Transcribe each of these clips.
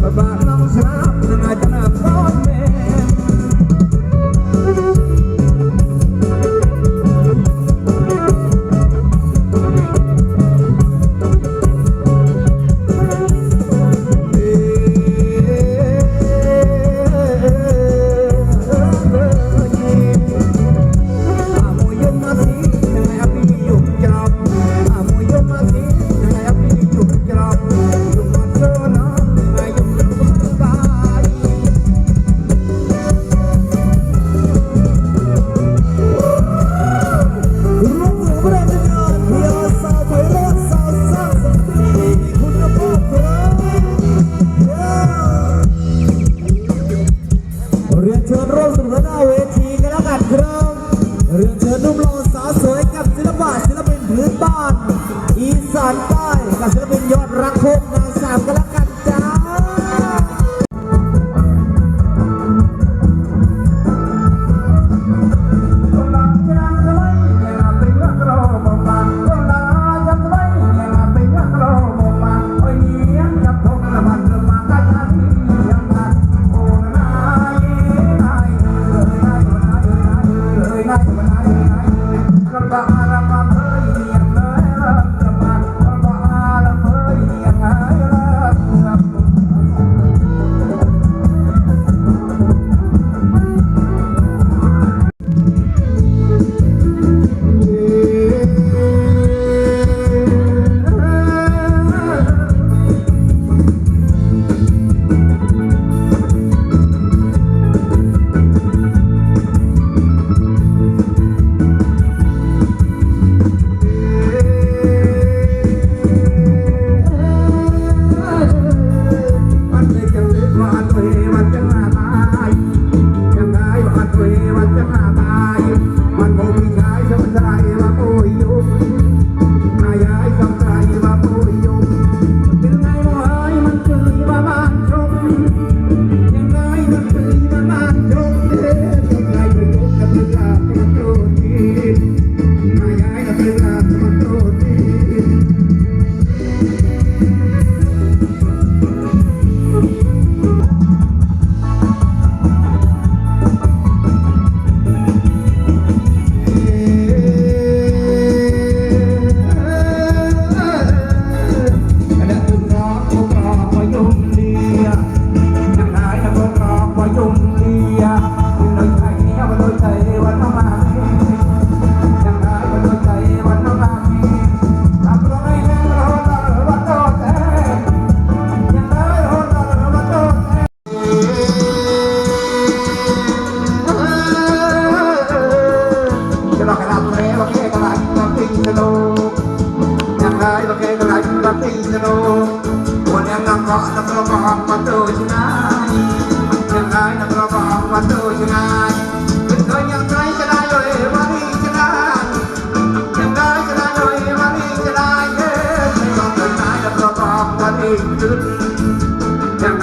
bye-bye. างสามกันแล้ว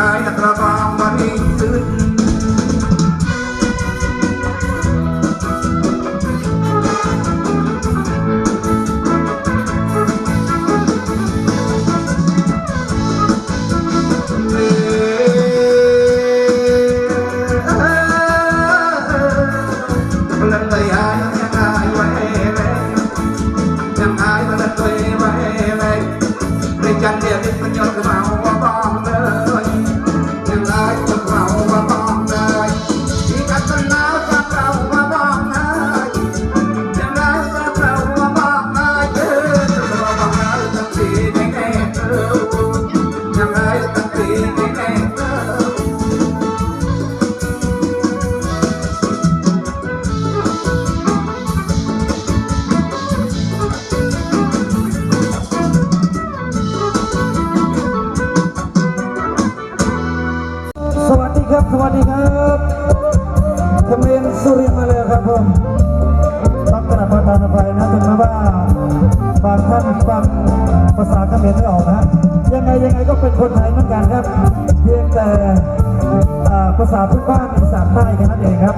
ยังไสวัสดีครับเขมรสุรินทร์มาเลยครับผมต้องกราบประทานอภัยนะถึงแม้ว่าบางท่านฟังภาษาเขมรไม่ออกนะ ยังไงยังไงก็เป็นคนไทยเหมือนกันครับ เพียงแต่ภาษาพื้นบ้านอีสานใต้แค่นั้นเองครับ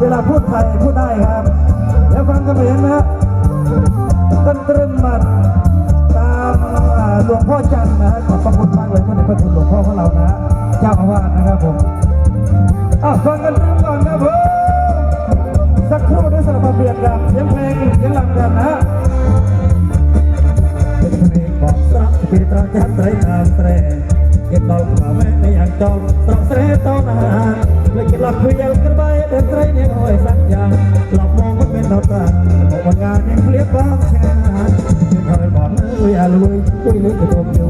เวลาพูดไทยพูดได้ครับ แล้วฟังเขมรนะฮะต้นตรึมมัดตามหลวงพ่อจันนะฮะขอบพระคุณมากเลยท่านในพระคุณหลวงพ่อของเรานะเจ้าอาวาสนะครับผม อ่ะฟังกันก่อนครับผมสักครู่ได้สลับมาเปลี่ยนกับเสียงเพลงเสียงลำกันนะฮะ เป็นเพลงบอกสักปีตราจัดไรตามแตรเก็บเรามาแม่ในอย่างจอมตรองเสรตอนอาหารเลยกินหลับคุยยังกระบายเดินไตรเนี่ยคอยสักอย่างหลับมองมันเป็นดาวตาบอกว่างานยังเรียบบ้างแค่ยังคอยบอกเอ้ยอย่าลุยคุยลึกกระโดดอยู่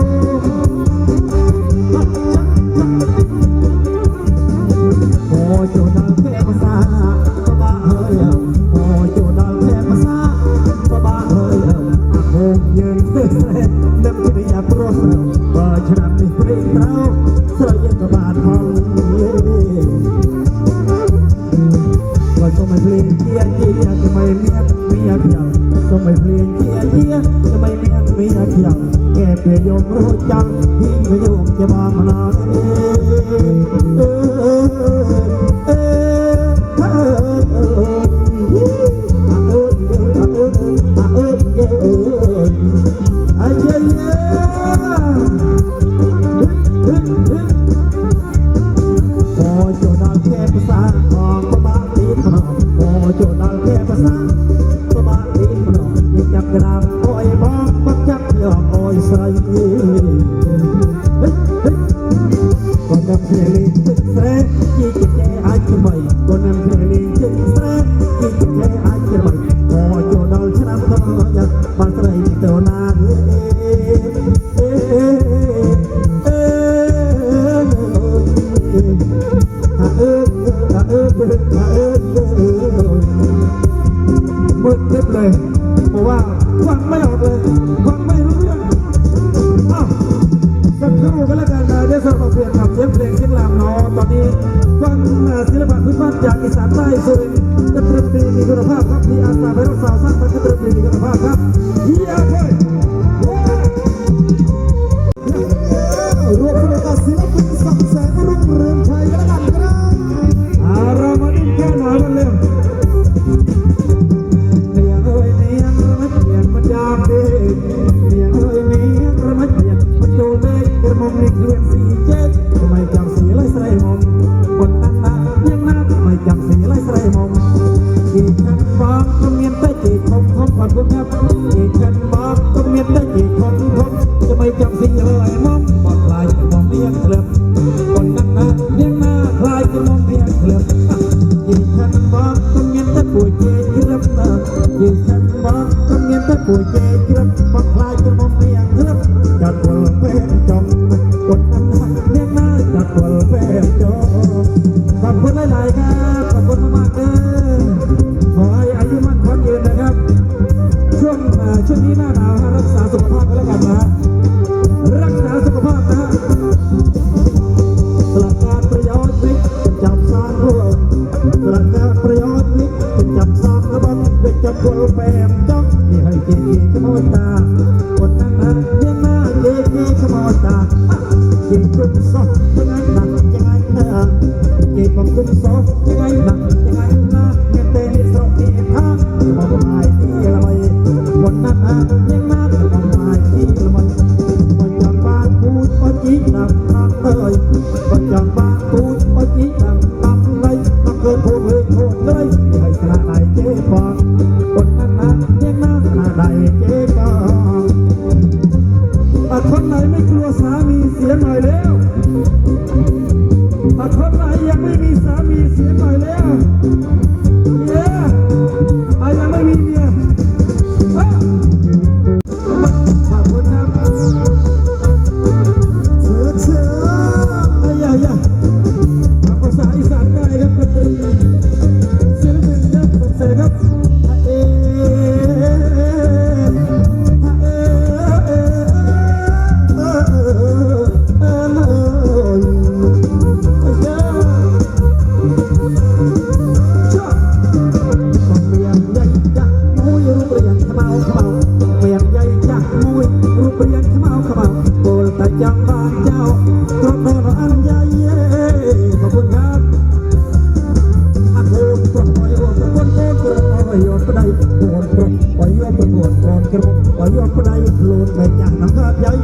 ช่วนี้หน้าหนาะรักษาสุขภาพกันแล้วกันนะรักษาสุขภาพนะหลักการประโยชน์วิทย์จำสร้างพวกหลักการประโยชน์วิทย์จำสร้างระบัดเด็กจำพวกแปมจ้องนี่ให้เก๋ๆขโมยตาคนนั้นนั้นยังน้าเก๋ๆขโมยตาเก๋กุ้งสดยังไงหนักยังไงเก๋บังกุ้ง ละไม่บนนั้นยังมา mau kemau Mẹt dây chặt mùi Rụt bởi dân kemau kemau Bồ là chẳng bàn chào Trọt đồ nó ăn dây Mà quân hát Ăn hồn trọt bòi ồn Mà quân ồn trọt bòi ồn Bà đây ồn trọt bòi ồn Bà ồn trọt bòi ồn Bà đây lồn Mẹt chặt nắng hát dây